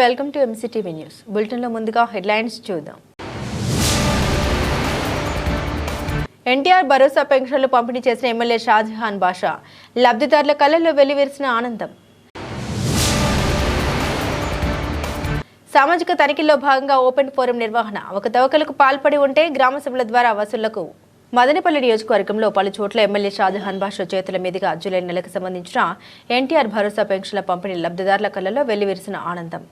Welcome to MCTV news బులెటిన్లో ముందుగా headlines చూద్దాం. ఎన్టీఆర్ భరోసా పెన్షన్లు పంపిణీ చేసిన ఎమ్మెల్యే షాజహాన్ బాషా లబ్ధిదారుల కళ్ళల్లో వెల్లివిరిసిన ఆనందం. సామాజిక తనిఖీల్లో భాగంగా ఓపెన్ ఫోరం నిర్వహణ. అవకతవకలకు పాల్పడి ఉంటే గ్రామ సభల ద్వారా వసూళ్ళకు. మదనపల్లి నియోజకవర్గంలో పలు చోట్ల ఎమ్మెల్యే షాజహాన్ బాషా చేతుల మీదుగా జూలై నెలకు సంబంధించిన ఎన్టీఆర్ భరోసా పెన్షన్ల పంపిణీ లబ్ధిదారుల కళ్ళలో వెల్లివిరిసిన ఆనందం.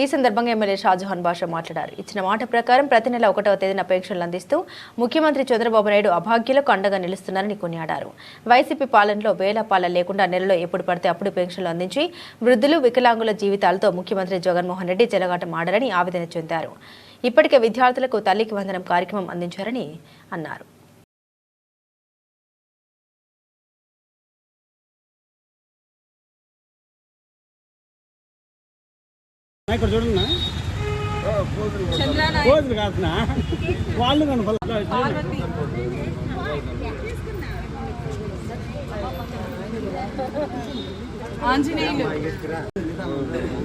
ఈ సందర్భంగా ఎమ్మెల్యే షాజహాన్ బాషా మాట్లాడారు. ఇచ్చిన మాట ప్రకారం ప్రతి నెల ఒకటవ తేదీన పెన్షన్లు అందిస్తూ ముఖ్యమంత్రి చంద్రబాబు నాయుడు అభాగ్యులకు అండగా నిలుస్తున్నారని కొనియాడారు. వైసీపీ పాలనలో వేల పాల లేకుండా నెలలో ఎప్పుడు పడితే అప్పుడు పెన్షన్లు అందించి వృద్ధులు వికలాంగుల జీవితాలతో ముఖ్యమంత్రి జగన్మోహన్ రెడ్డి చెలగాటం ఆవేదన చెందారు. ఇప్పటికే విద్యార్థులకు తల్లికి వందనం కార్యక్రమం అందించారని అన్నారు. ఇక్కడ చూడన్నా కోతులు కాస్తున్నా వాళ్ళు కనపడ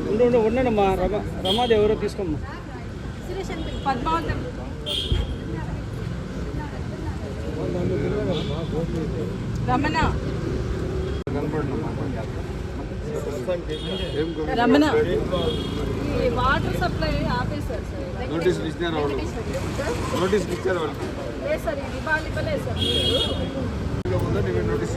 ఉండు ఉండు ఉండండి మా రమ రమాదేవి ఎవరో తీసుకోమ్మా. రమణ. రమణ. వాటర్ సప్లై ఆపేశారు సార్. నోటీస్ ఇచ్చినారు వాళ్ళు? నోటీస్ ఇచ్చారు. వాళ్ళు? లేదు సార్ ఇది బాగా ఇవ్వలేదు సార్. ఇంకా ముందు నేను నోటీస్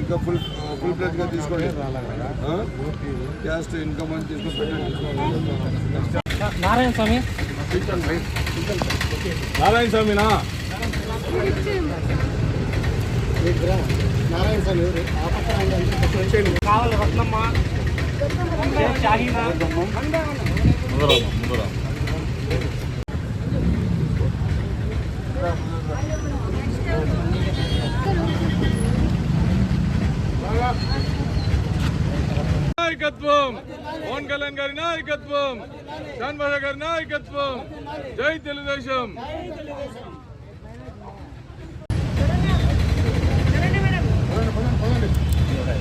ఇంకా ఫుల్ ఫుల్ ప్లేట్గా తీసుకోండి. క్యాస్ట్ ఇన్కమ్ అని తీసుకొని పెట్టండి. నారాయణ స్వామి. నారాయణ స్వామినా? నారాయణ స్వామి కావాలి రత్నమ్మ షాహీనా నాయకత్వం పవన్ కళ్యాణ్ గారి నాయకత్వం షాన్ బాషా గారి నాయకత్వం జై తెలుగుదేశం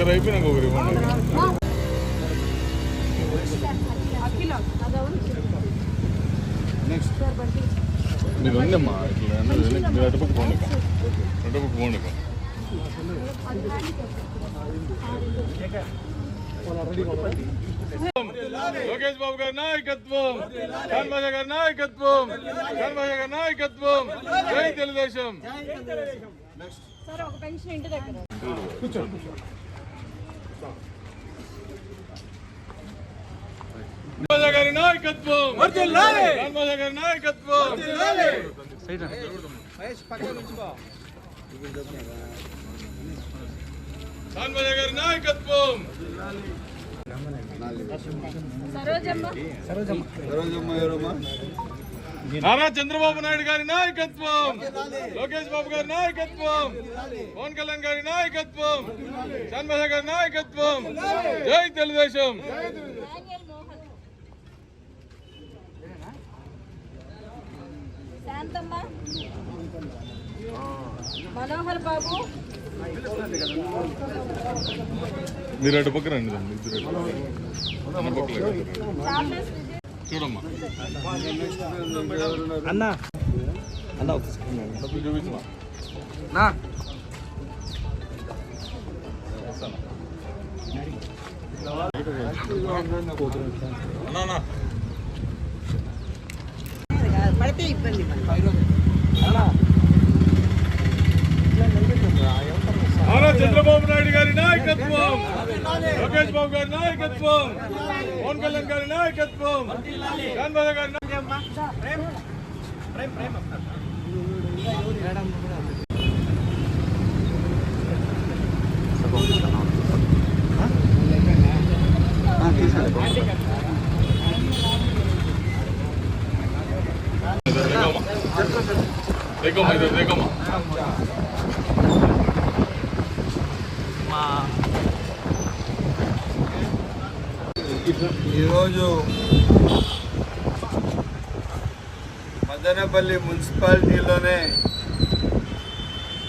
ఒకరు అయిపోయినాక ఒకరు ఇవ్వండి. నెక్స్ట్ మీరు ఉందమ్మా మీరు అటుపక్క పోండి అటుపక్క పోండి లోకేష్ బాబు గారి నాయకత్వం బాషా గారి నాయకత్వం బాషా గారి నాయకత్వం. జై తెలుగుదేశం. ఒక పెన్షన్ ఇంటి దగ్గర షాన్ బాషా గారి నాయకత్వం! గారి నాయకత్వం! గారి నాయకత్వం! సరోజమ్మ. సరోజమ్మ ఎవరమ్మా? నారా చంద్రబాబు నాయుడు గారి నాయకత్వం. లోకేష్ బాబు గారి నాయకత్వం. పవన్ కళ్యాణ్ గారి నాయకత్వం. షాన్బాషా గారి నాయకత్వం. జై తెలుగుదేశం. మనోహర్ బాబు. మీరు అటు పక్క రండి ఇద్దరు చూడమ్మా. అన్న. అన్న చూపించమా అన్నా, అన్నా. నారా చంద్రబాబు నాయుడు గారి నాయకత్వం. లోకేష్ బాబు గారి నాయకత్వం. పవన్ కళ్యాణ్ గారి నాయకత్వం చంద్రబాబు గారి నాయకత్వం. देखो इधर देखो ఈరోజు మదనపల్లి మున్సిపాలిటీలోనే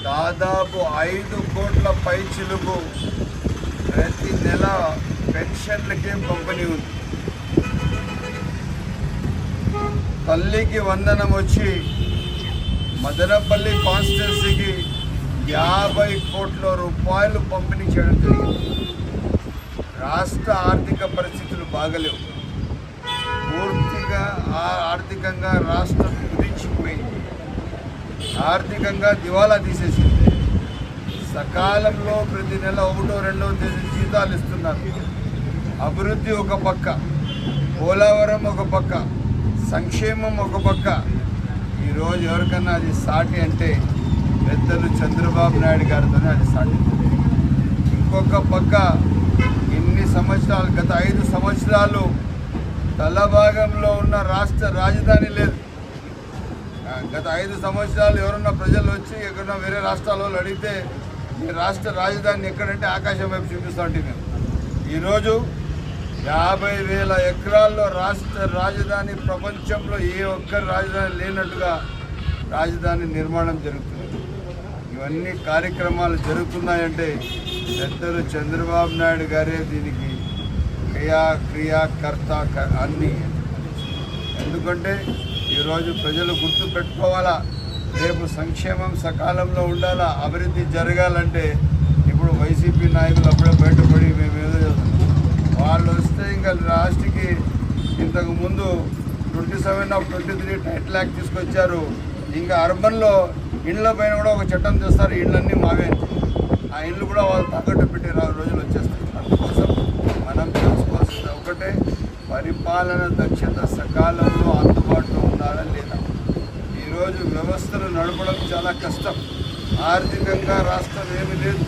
దాదాపు ఐదు కోట్ల పై చిలుపు ప్రతి నెల పెన్షన్లకే పంపిణీ ఉంది. తల్లికి వందనం వచ్చి మదనపల్లి కాన్స్టిట్యున్సీకి యాభై కోట్ల రూపాయలు పంపిణీ చేయడం జరిగింది. రాష్ట్ర ఆర్థిక పరిస్థితి బాగలేవు. పూర్తిగా ఆర్థికంగా రాష్ట్రం కుదించిపోయింది. ఆర్థికంగా దివాలా తీసేసింది. సకాలంలో ప్రతి నెల ఒకటో రెండో తేదీ జీతాలు ఇస్తున్నారు. అభివృద్ధి ఒక పక్క పోలవరం ఒక పక్క సంక్షేమం ఒక పక్క. ఈరోజు ఎవరికన్నా అది సాటి అంటే పెద్దలు చంద్రబాబు నాయుడు గారితోనే అది సాటి. ఇంకొక పక్క సంవత్సరాలు గత ఐదు సంవత్సరాలు తలభాగంలో ఉన్న రాష్ట్ర రాజధాని లేదు. గత ఐదు సంవత్సరాలు ఎవరన్నా ప్రజలు వచ్చి ఎక్కడన్నా వేరే రాష్ట్రాల వాళ్ళు అడిగితే ఈ రాష్ట్ర రాజధాని ఎక్కడంటే ఆకాశం వైపు చూపిస్తూ ఉంటే మేము ఈరోజు యాభై వేల ఎకరాల్లో రాష్ట్ర రాజధాని ప్రపంచంలో ఏ ఒక్కరి రాజధాని లేనట్టుగా రాజధాని నిర్మాణం జరుగుతుంది ఇవన్నీ కార్యక్రమాలు జరుగుతున్నాయంటే పెద్దలు చంద్రబాబు నాయుడు గారే దీనికి క్రియా క్రియాకర్త అన్ని. ఎందుకంటే ఈరోజు ప్రజలు గుర్తు పెట్టుకోవాలా రేపు సంక్షేమం సకాలంలో ఉండాలా అభివృద్ధి జరగాలంటే ఇప్పుడు వైసీపీ నాయకులు అప్పుడే బయటపడి మేము ఏదో వాళ్ళు వస్తే ఇంకా లాస్ట్కి ఇంతకు ముందు twenty seven of twenty three title act తీసుకొచ్చారు. ఇంకా అర్బన్లో ఇండ్ల పైన కూడా ఒక చట్టం చేస్తారు ఇళ్ళన్నీ మావే. ఆ ఇండ్లు కూడా వాళ్ళు తాకట్టు పెట్టే రోజులు వచ్చేస్తాయి. అందుకోసం మనం తెలుసుకోవాల్సింది ఒకటే పరిపాలన దక్షత సకాలంలో అందుబాటులో ఉండాలా లేదా? ఈరోజు వ్యవస్థను నడపడం చాలా కష్టం. ఆర్థికంగా రాష్ట్రం ఏమీ లేదు.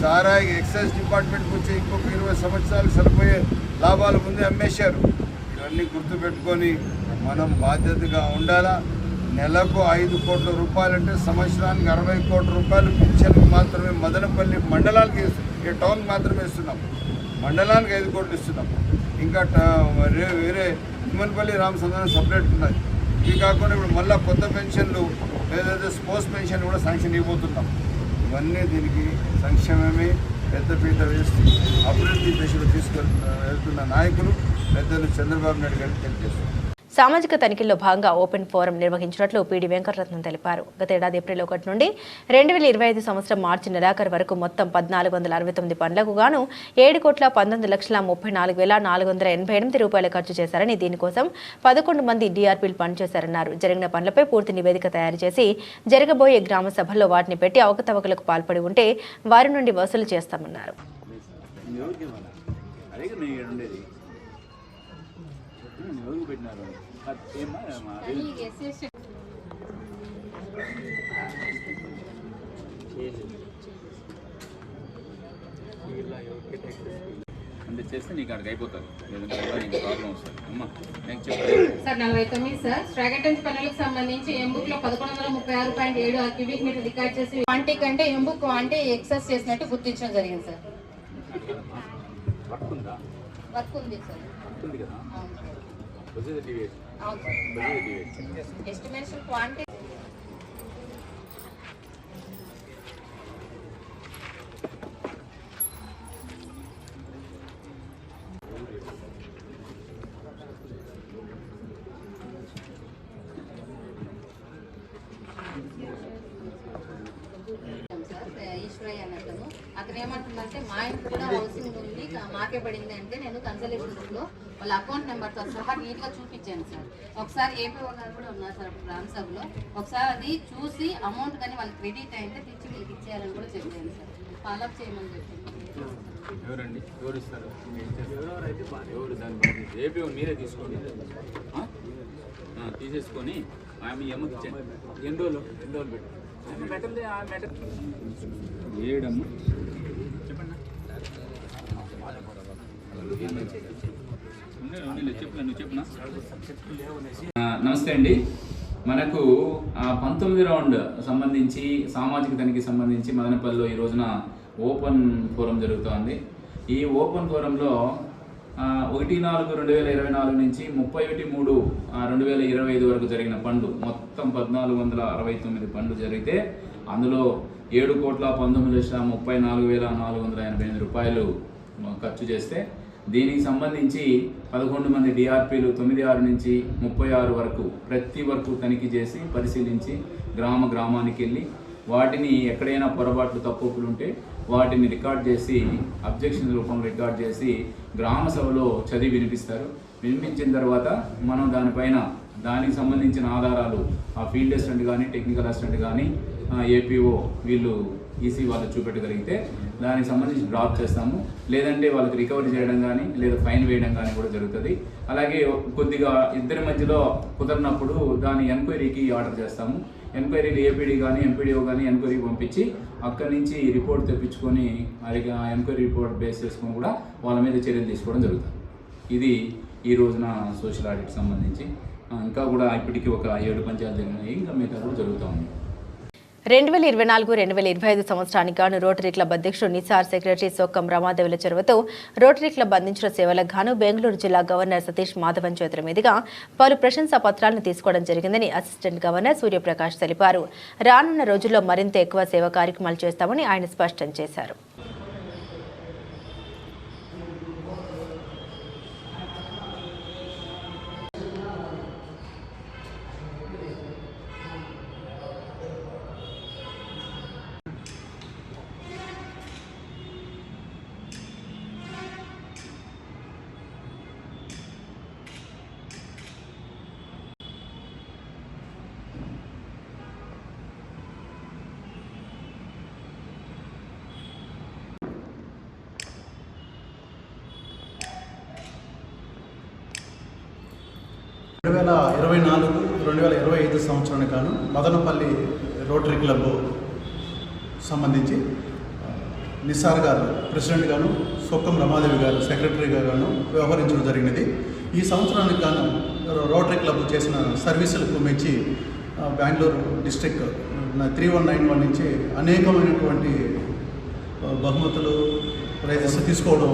సారాయి ఎక్సైజ్ డిపార్ట్మెంట్కి వచ్చి ఇంకొక ఇరవై సంవత్సరాలు సరిపోయే లాభాలు ముందే అమ్మేశారు. ఇవన్నీ గుర్తుపెట్టుకొని మనం బాధ్యతగా ఉండాలా? నెలకు ఐదు కోట్ల రూపాయలంటే సంవత్సరానికి అరవై కోట్ల రూపాయలు పింఛన్కి మాత్రమే మదనపల్లి మండలానికి ఈ టౌన్ మాత్రమే ఇస్తున్నాం. మండలానికి ఐదు కోట్లు ఇస్తున్నాం. ఇంకా వేరే తిమ్మనపల్లి రామచంద్రన్ సపరేట్ ఉన్నాయి ఇవి కాకుండా ఇప్పుడు మళ్ళీ కొత్త పెన్షన్లు ఏదైతే స్పోర్ట్స్ పెన్షన్ కూడా శాంక్షన్ ఇవ్వబోతున్నాం ఇవన్నీ దీనికి సంక్షేమమే పెద్దపీట వేసి అభివృద్ధి దశలో తీసుకెళ్తున్న వెళ్తున్న నాయకులు పెద్దలు చంద్రబాబు నాయుడు గారికి తెలియజేస్తున్నారు సామాజిక తనిఖీల్లో భాగంగా ఓపెన్ ఫోరం నిర్వహించినట్లు పీడి వెంకటరత్నం తెలిపారు. గత ఏడాది ఏప్రిల్ ఒకటి నుండి రెండు వేల ఇరవై ఐదు సంవత్సరం మార్చి నెలాఖరు వరకు మొత్తం పద్నాలుగు వందల అరవై తొమ్మిది పనులకు గాను ఏడు కోట్ల పంతొమ్మిది లక్షల ముప్పై నాలుగు వేల నాలుగు వందల ఎనభై ఎనిమిది రూపాయలు ఖర్చు చేశారని దీనికోసం పదకొండు మంది డీఆర్పీలు పనిచేశారన్నారు. జరిగిన పనులపై పూర్తి నివేదిక తయారు చేసి జరగబోయే గ్రామ సభల్లో వాటిని పెట్టి అవకతవకలకు పాల్పడి ఉంటే వారి నుండి వసూలు చేస్తామన్నారు. నేను ఉండేది పెట్టినారు. అంటే చేస్తే నీకు అక్కడికి అయిపోతుంది. లేదంటే నీకు ప్రాబ్లం వస్తుంది. అమ్మా నేను చెప్పాను సార్ నలభై తొమ్మిది సార్. స్ట్రాగటన్స్ పనులకు సంబంధించి ఎంబుక్లో పదకొండు వందల ముప్పై ఆరు పాయింట్ ఏడు ఆరు క్యూబిక్ మీటర్ రికార్డ్ చేసి క్వాంటీ కంటే ఎంబుక్ క్వాంటీ ఎక్సెస్ చేసినట్టు గుర్తించడం జరిగింది సార్. వర్క్ ఉందా? వర్క్ ఉంది సార్. వర్క్ ఉంది కదా? ఎస్టిమేషన్ క్వాంటీ సార్ ఈశ్వరయ్య అన్నట్టు అతను ఏమంటుందంటే మా ఇంట్లో కూడా హౌసింగ్ ఉంది కా- మాకే పడింది అంటే నేను కన్సల్టేషన్లో వాళ్ళ అకౌంట్ నెంబర్తో సహా నీట్గా చూపించాను సార్. ఒకసారి ఏపీ గారు కూడా ఉన్నారు సార్ గ్రామ సభలో. ఒకసారి అది చూసి అమౌంట్ కానీ వాళ్ళకి క్రెడిట్ అయితే తెచ్చి వీళ్ళకి ఇచ్చేయాలని కూడా చెప్పాను సార్. ఫాలోఅప్ చేయమని చెప్పింది ఎవరండి? ఎవరు ఇస్తారు? ఎవరు దాని బాధ్యత ఏపీ మీరే తీసుకోండి. ఆ? ఆ, తీసేసుకొని ఆమె ఇచ్చేయండి. ఎన్ని రోజులు? ఎన్ని రోజులు పెట్టు? ఆ ఏడమ్మ? చెప్పండి. నమస్తే అండి. మనకు పంతొమ్మిది రౌండ్ సంబంధించి సామాజిక తనిఖీ సంబంధించి మదనపల్లిలో ఈ రోజున ఓపెన్ ఫోరం జరుగుతోంది. ఈ ఓపెన్ ఫోరంలో ఒకటి నాలుగు రెండు వేల ఇరవై నాలుగు నుంచి ముప్పై ఒకటి మూడు రెండు వేల ఇరవై ఐదు వరకు జరిగిన పండు మొత్తం పద్నాలుగు వందల అరవై తొమ్మిది పండ్లు జరిగితే అందులో ఏడు కోట్ల పంతొమ్మిది లక్షల ముప్పై నాలుగు వేల నాలుగు వందల ఎనభై ఎనిమిది రూపాయలు ఖర్చు చేస్తే దీనికి సంబంధించి పదకొండు మంది డిఆర్పీలు తొమ్మిది ఆరు నుంచి ముప్పై ఆరు వరకు ప్రతి వరకు తనిఖీ చేసి పరిశీలించి గ్రామ గ్రామానికి వెళ్ళి వాటిని ఎక్కడైనా పొరపాట్లు తప్పులు ఉంటే వాటిని రికార్డ్ చేసి అబ్జెక్షన్ రూపంలో రికార్డ్ చేసి గ్రామ సభలో చదివి వినిపిస్తారు. వినిపించిన తర్వాత మనం దానిపైన దానికి సంబంధించిన ఆధారాలు ఆ ఫీల్డ్ అసిస్టెంట్ కానీ టెక్నికల్ అసిస్టెంట్ కానీ ఏపీఓ వీళ్ళు ఈసీ వాళ్ళు చూపెట్టగలిగితే దానికి సంబంధించి డ్రాప్ చేస్తాము. లేదంటే వాళ్ళకి రికవరీ చేయడం కానీ లేదా ఫైన్ వేయడం కానీ కూడా జరుగుతుంది. అలాగే కొద్దిగా ఇద్దరి మధ్యలో కుదరినప్పుడు దాని ఎంక్వైరీకి ఆర్డర్ చేస్తాము. ఎంక్వైరీలు ఏపీడీ కానీ ఎంపీడీఓ కానీ ఎంక్వైరీ పంపించి అక్కడి నుంచి రిపోర్ట్ తెప్పించుకొని అది ఆ ఎంక్వైరీ రిపోర్ట్ బేస్ చేసుకొని కూడా వాళ్ళ మీద చర్యలు తీసుకోవడం జరుగుతుంది. ఇది ఈ రోజున సోషల్ ఆడిట్ సంబంధించి. ఇంకా కూడా ఇప్పటికీ ఒక ఏడు పంచాయతీలు జరిగినాయి ఇంకా మిగతా కూడా జరుగుతూ ఉంది రెండు వేల ఇరవై నాలుగు రెండు వేల ఇరవై ఐదు సంవత్సరానికి గాను రోటరీ క్లబ్ అధ్యక్షుడు నిసార్ సెక్రటరీ సోకం రమాదేవుల చొరవతో రోటరీ క్లబ్ అందించిన సేవలకు గాను బెంగళూరు జిల్లా గవర్నర్ సతీష్ మాధవన్ చేతుల మీదుగా పలు ప్రశంసా పత్రాలను తీసుకోవడం జరిగిందని అసిస్టెంట్ గవర్నర్ సూర్యప్రకాష్ తెలిపారు. రానున్న రోజుల్లో మరింత ఎక్కువ సేవా కార్యక్రమాలు చేస్తామని ఆయన స్పష్టం చేశారు. రెండు వేల ఇరవై నాలుగు రెండు వేల ఇరవై ఐదు సంవత్సరానికి గాను మదనపల్లి రోటరీ క్లబ్ సంబంధించి నిస్సార్ గారు ప్రెసిడెంట్ గాను సొక్కం రమాదేవి గారు సెక్రటరీగా గాను వ్యవహరించడం జరిగినది. ఈ సంవత్సరానికి గాను రోటరీ క్లబ్ చేసిన సర్వీసులకు మెచ్చి Bengaluru district three one nine one నుంచి అనేకమైనటువంటి బహుమతులు ప్రైజెస్ తీసుకోవడం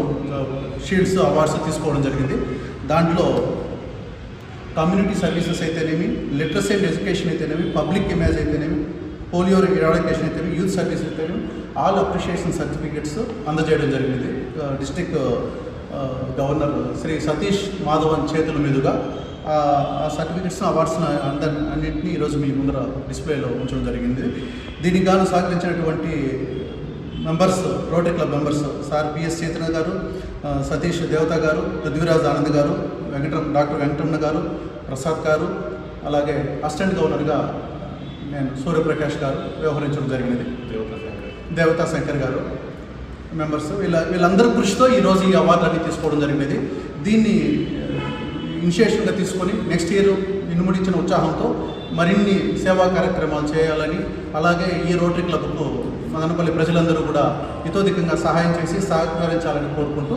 షీల్డ్స్ అవార్డ్స్ తీసుకోవడం జరిగింది. దాంట్లో కమ్యూనిటీ సర్వీసెస్ అయితేనేమి లిటరసీ అండ్ ఎడ్యుకేషన్ అయితేనేమి పబ్లిక్ ఇమేజ్ అయితేనేమి పోలియో ఇరాడికేషన్ అయితేనేమి యూత్ సర్వీస్ అయితేనేమి ఆల్ అప్రిషియేషన్ సర్టిఫికెట్స్ అందజేయడం జరిగింది. డిస్ట్రిక్ట్ గవర్నర్ శ్రీ సతీష్ మాధవన్ చేతుల మీదుగా. ఆ సర్టిఫికెట్స్ అవార్డ్స్ అందరి అన్నింటినీ ఈరోజు మీ ముందర డిస్ప్లేలో ఉంచడం జరిగింది. దీనికి గాను సహకరించినటువంటి members rotary club members sir PS Chetana గారు సతీష్ దేవత గారు పృథ్వీరాజ్ ఆనంద్ గారు వెంకటరమ డాక్టర్ వెంకటరమణ గారు ప్రసాద్ గారు అలాగే అసిస్టెంట్ గవర్నర్గా నేను సూర్యప్రకాష్ గారు వ్యవహరించడం జరిగినది. దేవతా శంకర్ గారు మెంబర్స్. వీళ్ళ వీళ్ళందరి కృషితో ఈరోజు ఈ అవార్డులన్నీ తీసుకోవడం జరిగినది. దీన్ని ఇనిషియేషన్గా తీసుకొని నెక్స్ట్ ఇయర్ ఇనుముడించిన ఉత్సాహంతో మరిన్ని సేవా కార్యక్రమాలు చేయాలని అలాగే ఈ రోటరీ క్లబ్కు మదనపల్లి ప్రజలందరూ కూడా ఇతోధికంగా సహాయం చేసి సహకరించాలని కోరుకుంటూ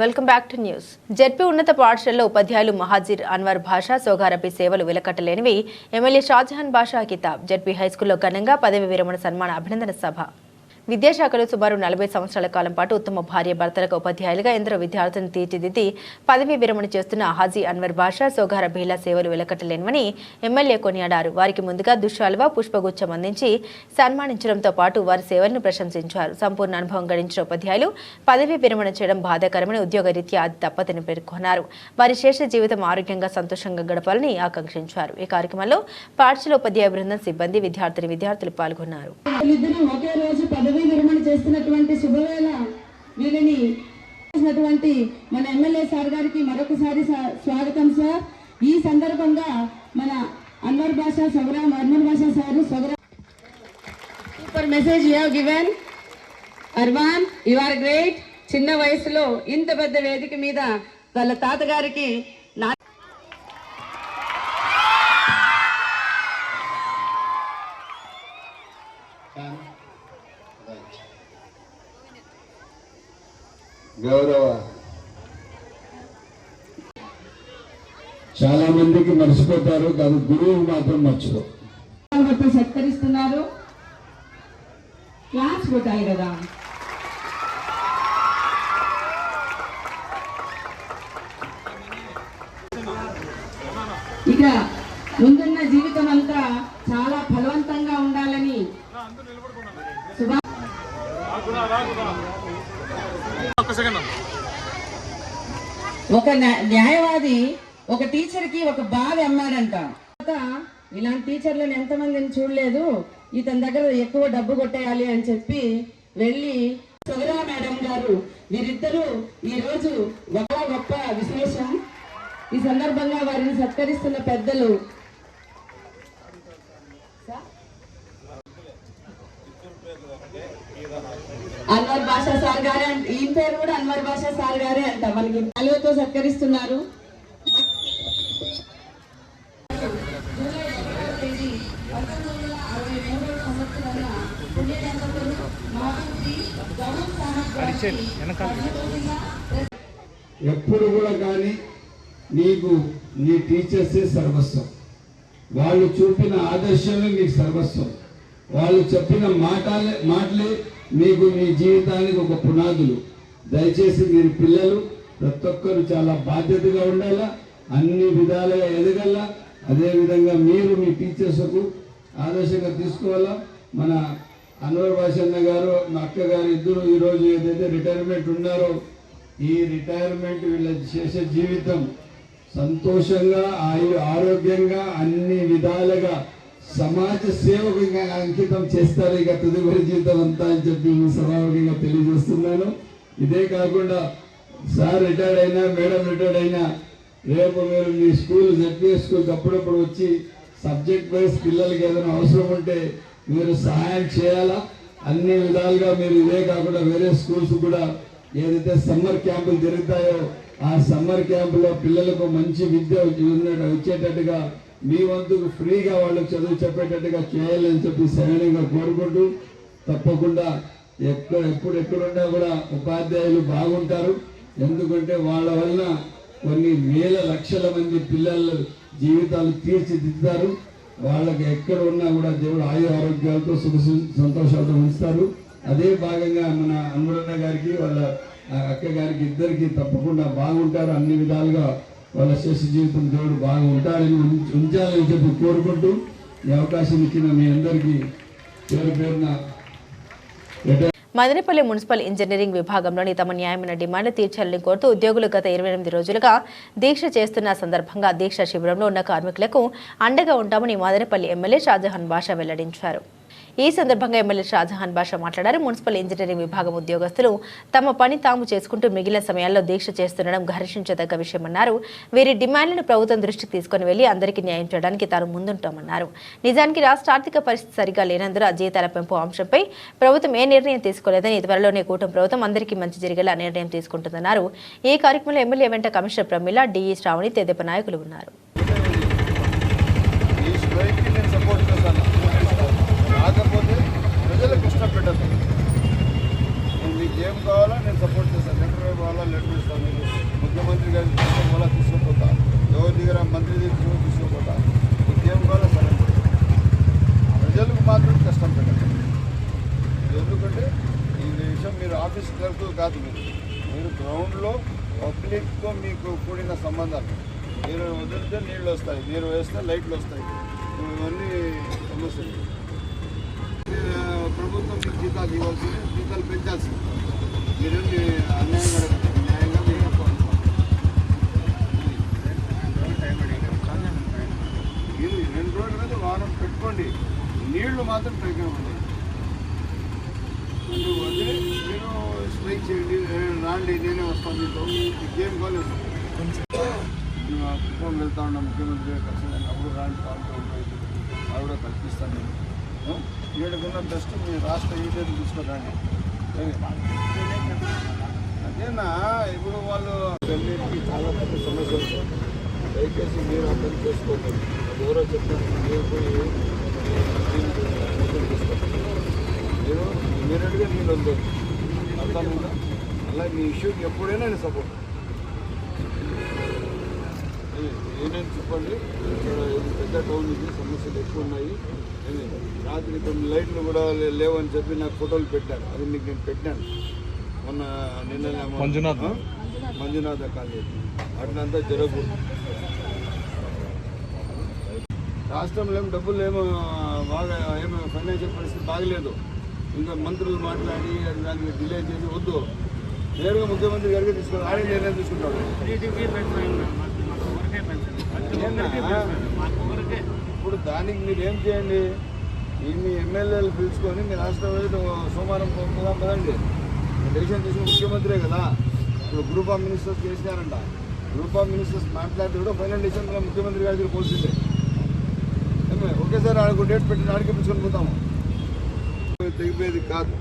Welcome back to news ZP ఉన్నత పాఠశాలలో ఉపాధ్యాయులు మహాజీర్ అన్వర్ భాషా సోగారపి సేవలు వెలకట్టలేనివి. ఎమ్మెల్యే షాజహాన్ బాషా కితాబ్ జెడ్పీ హైస్కూల్లో ఘనంగా పదవి విరమణ సన్మాన అభినందన సభ. విద్యాశాఖలో సుమారు నలభై సంవత్సరాల కాలం పాటు ఉత్తమ భార్య భర్తలకు ఉపాధ్యాయులుగా ఎందరో విద్యార్థులను తీర్చిదిద్ది పదవి విరమణ చేస్తున్న హాజీ అన్వర్ బాషా సోగార బీలా సేవలు వెలకట్టలేనివని ఎమ్మెల్యే కొనియాడారు. వారికి ముందుగా దుశ్శాలువ పుష్పగుచ్చం అందించి సన్మానించడంతో పాటు వారి సేవలను ప్రశంసించారు. సంపూర్ణ అనుభవం గడించిన ఉపాధ్యాయులు పదవి విరమణ చేయడం బాధాకరమని ఉద్యోగరీత్యా అది తప్పదని పేర్కొన్నారు. వారి శేష జీవితం ఆరోగ్యంగా సంతోషంగా గడపాలని ఆకాంక్షించారు. ఈ కార్యక్రమంలో పాఠశాల ఉపాధ్యాయ బృందం సిబ్బంది విద్యార్థిని విద్యార్థులు పాల్గొన్నారు. పదవి పదవీ విరమణ చేస్తున్నటువంటి శుభవేళ వీళ్ళని చేసినటువంటి మన ఎమ్మెల్యే సార్ గారికి మరొకసారి స్వాగతం సార్. ఈ సందర్భంగా మన అన్వర్ భాష సొగరామ్ అన్వర్ భాష సార్ సొగరా సూపర్ మెసేజ్ యూ గివెన్ అర్వాన్ యు ఆర్ గ్రేట్ చిన్న వయసులో ఇంత పెద్ద వేదిక మీద వాళ్ళ తాతగారికి గౌరవ చాలా మందికి మర్చిపోతారు కానీ గురువు మాత్రం మర్చిపో. సత్కరిస్తున్నారు. క్లాస్ కొట్టాలి కదా. ఇక ముందున్న జీవితం అంతా చాలా ఫలవంతంగా ఉండాలని శుభా ఒక్క సెకండ్ ఒక న్యాయవాది ఒక టీచర్కి ఒక బావి అమ్మాడంట. తర్వాత ఇలాంటి టీచర్లను ఎంతమందిని చూడలేదు. ఇతని దగ్గర ఎక్కువ డబ్బు కొట్టేయాలి అని చెప్పి వెళ్ళి సుగరా మేడం గారు వీరిద్దరూ ఈ రోజు ఒక గొప్ప విశేషం. ఈ సందర్భంగా వారిని సత్కరిస్తున్న పెద్దలు అన్వర్ భాషా సార్ గారే ఈయన పేరు కూడా అన్వర్ భాషా సార్ గారే అంట మనకి అలువతో సత్కరిస్తున్నారు. ఎప్పుడు కూడా కానీ నీకు నీ టీచర్సే సర్వస్వం. వాళ్ళు చూపిన ఆదర్శమే నీకు సర్వస్వం. వాళ్ళు చెప్పిన మాటలే మాటలే మీకు మీ జీవితానికి ఒక పునాదులు. దయచేసి మీరు పిల్లలు ప్రతి ఒక్కరు చాలా బాధ్యతగా ఉండాలా? అన్ని విధాలుగా ఎదగల అదేవిధంగా మీరు మీ టీచర్స్కు ఆదర్శంగా తీసుకోవాలా? మన అన్వర్ భాషన్న గారు మా అక్క గారు ఇద్దరు ఈరోజు ఏదైతే రిటైర్మెంట్ ఉన్నారో ఈ రిటైర్మెంట్ వీళ్ళ చేసే జీవితం సంతోషంగా ఆయు ఆరోగ్యంగా అన్ని విధాలుగా సమాజ సేవకంగా అంకితం చేస్తారు ఇక తదుపరి జీవితం అంతా అని చెప్పి ఈ తెలియజేస్తున్నాను. ఇదే కాకుండా సార్ రిటైర్డ్ అయినా మేడం రిటైర్డ్ అయినా రేపు మీరు మీ స్కూల్ జడ్పీఎస్ స్కూల్కి అప్పుడప్పుడు వచ్చి సబ్జెక్ట్ వైజ్ పిల్లలకి ఏదైనా అవసరం ఉంటే మీరు సహాయం చేయాలా? అన్ని విధాలుగా మీరు ఇదే కాకుండా వేరే స్కూల్స్ కూడా ఏదైతే సమ్మర్ క్యాంపులు జరుగుతాయో ఆ సమ్మర్ క్యాంపులో పిల్లలకు మంచి విద్య వచ్చేటట్టుగా మీ వంతుకు ఫ్రీగా వాళ్ళకి చదువు చెప్పేటట్టుగా చేయాలని చెప్పి సరైనగా కోరుకుంటూ తప్పకుండా ఎక్కడ ఎప్పుడు ఎక్కడున్నా కూడా ఉపాధ్యాయులు బాగుంటారు. ఎందుకంటే వాళ్ళ వలన కొన్ని వేల లక్షల మంది పిల్లల జీవితాలు తీర్చిదిద్దుతారు. వాళ్ళకి ఎక్కడ ఉన్నా కూడా దేవుడు ఆయు ఆరోగ్యాలతో సుఖ సంతోషాలతో ఉంచుతారు. అదే భాగంగా మన అన్వరన్న గారికి వాళ్ళ ఆ అక్క గారికి ఇద్దరికి తప్పకుండా బాగుంటారు. అన్ని విధాలుగా వాళ్ళ శేష జీవితం దేవుడు బాగా ఉంటారని ఉంచాలని చెప్పి కోరుకుంటూ ఈ అవకాశం ఇచ్చిన మీ అందరికీ పేరు పేరున మదనపల్లి మున్సిపల్ ఇంజనీరింగ్ విభాగంలోని తమ న్యాయమైన డిమాండ్ తీర్చాలని కోరుతూ ఉద్యోగులు గత ఇరవై ఎనిమిది రోజులుగా దీక్ష చేస్తున్న సందర్భంగా దీక్ష శిబిరంలో ఉన్న కార్మికులకు అండగా ఉంటామని మదనపల్లి ఎమ్మెల్యే షాజహాన్ బాషా వెల్లడించారు. ఈ సందర్భంగా ఎమ్మెల్యే షాజహాన్ బాషా మాట్లాడారు. మున్సిపల్ ఇంజనీరింగ్ విభాగం ఉద్యోగస్తులు తమ పని తాము చేసుకుంటూ మిగిలిన సమయాల్లో దీక్ష చేస్తుండడం ఘర్షించదగ్గ విషయమన్నారు. వీరి డిమాండ్లను ప్రభుత్వం దృష్టికి తీసుకుని వెళ్ళి అందరికీ న్యాయం చేయడానికి తాను ముందుంటామన్నారు. నిజానికి రాష్ట్ర ఆర్థిక పరిస్థితి సరిగా లేనందున జీతాల పెంపు అంశంపై ప్రభుత్వం ఏ నిర్ణయం తీసుకోలేదని త్వరలోనే కూటమి ప్రభుత్వం అందరికీ మంచి జరిగేలా నిర్ణయం తీసుకుంటుందన్నారు. ఈ కార్యక్రమంలో ఎమ్మెల్యే వెంట కమిషనర్ ప్రమిళ డిఈ శ్రావణి తెదేప నాయకులు ఉన్నారు ఈ స్ట్రైక్కి నేను సపోర్ట్ చేస్తాను కాకపోతే కష్టం ఇష్టం నేను మీకు ఏం కావాలో నేను సపోర్ట్ చేస్తాను లెటర్ కావాలా లెటర్ ఇస్తాను మీకు ముఖ్యమంత్రి గారి తీసుకొని తీసుకోపోతా తీసుకుపోతా. ఎవరి దగ్గర మంత్రి దగ్గర తీసుకుపోతా. మీకు ఏం కావాలో సరే ప్రజలకు మాత్రం కష్టం పెట్టదు ఎందుకంటే ఈ విషయం మీరు ఆఫీస్ క్లర్క్ కాదు మీరు. మీరు గ్రౌండ్లో పబ్లిక్తో మీకు కూడిన సంబంధాలు. మీరు వదిలితే నీళ్ళు వస్తాయి. మీరు వేస్తే లైట్లు వస్తాయి. ఇవన్నీ సమస్యలు. జీతాలు ఇవ్వాల్సింది జీతాలు పెంచాల్సింది మీరేమి అన్యాయం అడగదు న్యాయంగా మీరు మీరు రెండు రోజుల మీద వారం పెట్టుకోండి. నీళ్ళు మాత్రం తగ్గివ్వండి వదిలి మీరు స్ట్రైక్ చేయండి. రాండి నేనే వస్తాను మీతో. మీకు కాలేదు. కుటుంబం వెళ్తా ఉన్నా ముఖ్యమంత్రి ఖచ్చితంగా అప్పుడు రాండి పాల్గొంటాయి అది కూడా కల్పిస్తాను నేను. ఆ? ఈడకున్న బెస్ట్ మీ రాష్ట్ర యూనియన్ తీసుకురండి. అదేనా? ఇప్పుడు వాళ్ళు అన్నిటికీ చాలా పెద్ద సమస్య దయచేసి మీరు అర్థం చేసుకోండి. ఎవరో చెప్పారు మీరు పోయి మీరు ఇమీడియట్గా నేను వద్దు అర్థం కూడా అలా మీ ఇష్యూకి ఎప్పుడైనా నేను సపోర్ట్. ఏమేమి చెప్పండి? ఇక్కడ పెద్ద టౌన్ ఇది సమస్యలు ఎక్కువ ఉన్నాయి. రాత్రి కొన్ని లైట్లు కూడా లేవని చెప్పి నాకు ఫోటోలు పెట్టారు. అది మీకు నేను పెట్టాను. మొన్న నిన్న మంజునాథ్. మంజునాథ కాలేజ్ అట్లంతా జరగకూడదు. రాష్ట్రంలో ఏం డబ్బులు ఏమో బాగా ఏమో ఫైనాన్షియల్ పరిస్థితి బాగలేదు. ఇంకా మంత్రులు మాట్లాడి అది దాన్ని డిలే చేసి వద్దు. నేరుగా ముఖ్యమంత్రి గారికి తీసుకుని ఆయన నిర్ణయం తీసుకుంటాడు? ఇప్పుడు దానికి మీరు ఏం చేయండి? ఈ మీ ఎమ్మెల్యేలు పిలుచుకొని మీ రాష్ట్రం వెళ్ళి సోమవారం పోదాం కదండి. డెసిషన్ తీసుకుని ముఖ్యమంత్రే కదా. ఇప్పుడు గ్రూప్ ఆఫ్ మినిస్టర్స్ చేసినారంట. గ్రూప్ ఆఫ్ మినిస్టర్స్ మాట్లాడితే కూడా ఫైనల్ డిసిషన్ ముఖ్యమంత్రి గారి దగ్గర పోల్సిందే ఒకేసారి ఆడకు డేట్ పెట్టి ఆడికి పిలుచుకొని పోతాము. తెగిపోయేది కాదు.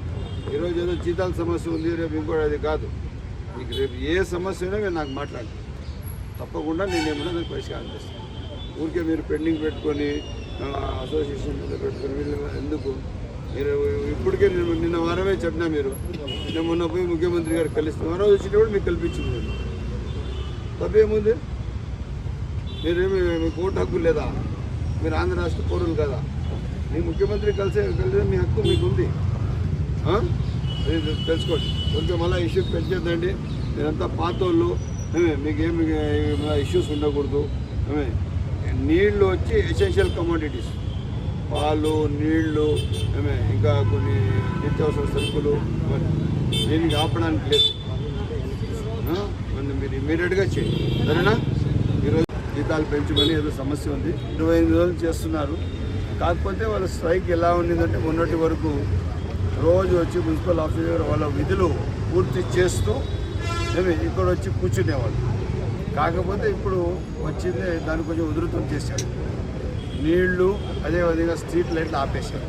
ఈరోజు ఏదో జీతాల సమస్య ఉంది రేపు ఇంకోటి అది కాదు. మీకు రేపు ఏ సమస్య అయినా నాకు మాట్లాడండి. తప్పకుండా నేను ఏమన్నా దానికి పరిష్కారం చేస్తాను. ఊరికే మీరు పెండింగ్ పెట్టుకొని అసోసియేషన్ మీద పెట్టుకొని వీళ్ళు ఎందుకు? మీరు ఇప్పటికే నేను నిన్న వారమే చెప్పినా మీరు. నేను మొన్న పోయి ముఖ్యమంత్రి గారు కలిస్తే ఆ వచ్చినప్పుడు మీకు కల్పించింది నేను. తప్పేముంది మీరేమి మీకు ఓటు హక్కు లేదా? మీరు ఆంధ్ర రాష్ట్ర పౌరులు కదా? మీ ముఖ్యమంత్రి కలిసే కలిసే మీ హక్కు మీకు ఉంది తెలుసుకోండి. కొంచెం మళ్ళీ ఇష్యూ పెంచేద్దండి. మీరంతా పాతోళ్ళు. మీకేమి ఇష్యూస్ ఉండకూడదు. నీళ్ళు వచ్చి ఎసెన్షియల్ కమోడిటీస్ పాలు నీళ్ళు ఏమే, ఇంకా కొన్ని నిత్యావసర సరుకులు మరి దీనికి ఆపడానికి లేదు. మరి మీరు ఇమీడియట్గా చేయండి. సరేనా? ఈరోజు జీతాలు పెంచమని ఏదో సమస్య ఉంది. ఇరవై ఎనిమిది రోజులు చేస్తున్నారు. కాకపోతే వాళ్ళ స్ట్రైక్ ఎలా ఉండిందంటే మొన్నటి వరకు రోజు వచ్చి మున్సిపల్ ఆఫీసర్ వాళ్ళ విధులు పూర్తి చేస్తూ ఇక్కడ వచ్చి కూర్చునేవాళ్ళు. కాకపోతే ఇప్పుడు వచ్చింది దాన్ని కొంచెం ఉధృతం చేశారు. నీళ్ళు అదేవిధంగా స్ట్రీట్ లైట్లు ఆపేశారు.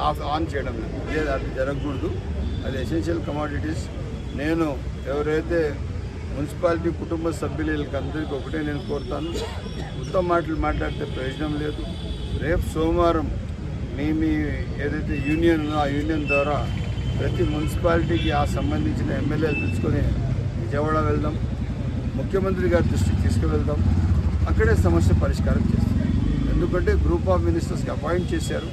ఆఫ్ ఆన్ చేయడం లేదు. అది జరగకూడదు. అది ఎసెన్షియల్ కమాడిటీస్ నేను ఎవరైతే మున్సిపాలిటీ కుటుంబ సభ్యులకి అందరికీ ఒకటే నేను కోరుతాను. ఉత్తమ మాటలు మాట్లాడితే ప్రయోజనం లేదు. రేపు సోమవారం మీ మీ ఏదైతే యూనియన్ ఉందో ఆ యూనియన్ ద్వారా ప్రతి మున్సిపాలిటీకి ఆ సంబంధించిన ఎమ్మెల్యేలు తెచ్చుకొని విజయవాడ వెళ్దాం ముఖ్యమంత్రి గారి దృష్టికి తీసుకువెళ్దాం. అక్కడే సమస్య పరిష్కారం చేస్తాం. ఎందుకంటే గ్రూప్ ఆఫ్ మినిస్టర్స్కి అపాయింట్ చేశారు.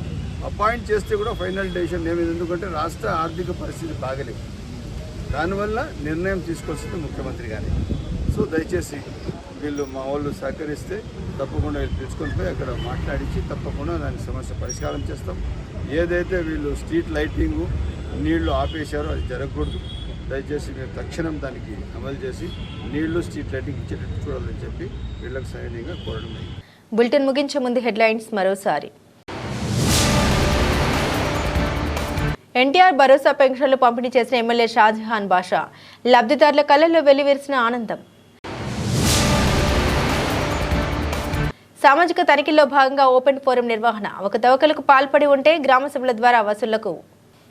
అపాయింట్ చేస్తే కూడా ఫైనల్ డెసిషన్ ఏమైంది ఎందుకంటే రాష్ట్ర ఆర్థిక పరిస్థితి బాగలేదు. దానివల్ల నిర్ణయం తీసుకోవాల్సింది ముఖ్యమంత్రి గారి. సో దయచేసి వీళ్ళు మా వాళ్ళు సహకరిస్తే తప్పకుండా వీళ్ళు తీసుకొని పోయి అక్కడ మాట్లాడించి తప్పకుండా దాని సమస్య పరిష్కారం చేస్తాం. ఏదైతే వీళ్ళు స్ట్రీట్ లైటింగు నీళ్ళు ఆపేశారో అది జరగకూడదు. దయచేసి మీరు తక్షణం దానికి అమలు చేసి నీళ్ళు స్ట్రీట్ లైటింగ్ ఇచ్చేటట్టు చూడాలని చెప్పి వీళ్ళకి సహాయంగా కోరడం బులెటిన్ ముగించే ముందు హెడ్లైన్స్ మరోసారి. ఎన్టీఆర్ భరోసా పెన్షన్లు పంపిణీ చేసిన ఎమ్మెల్యే షాజహాన్ బాషా లబ్ధిదారుల కళ్ళల్లో వెల్లివిరిసిన ఆనందం. సామాజిక తనిఖీల్లో భాగంగా ఓపెన్ ఫోరం నిర్వహణ. ఒక తవకలకు పాల్పడి ఉంటే గ్రామ సభల ద్వారా వసూళ్ళకు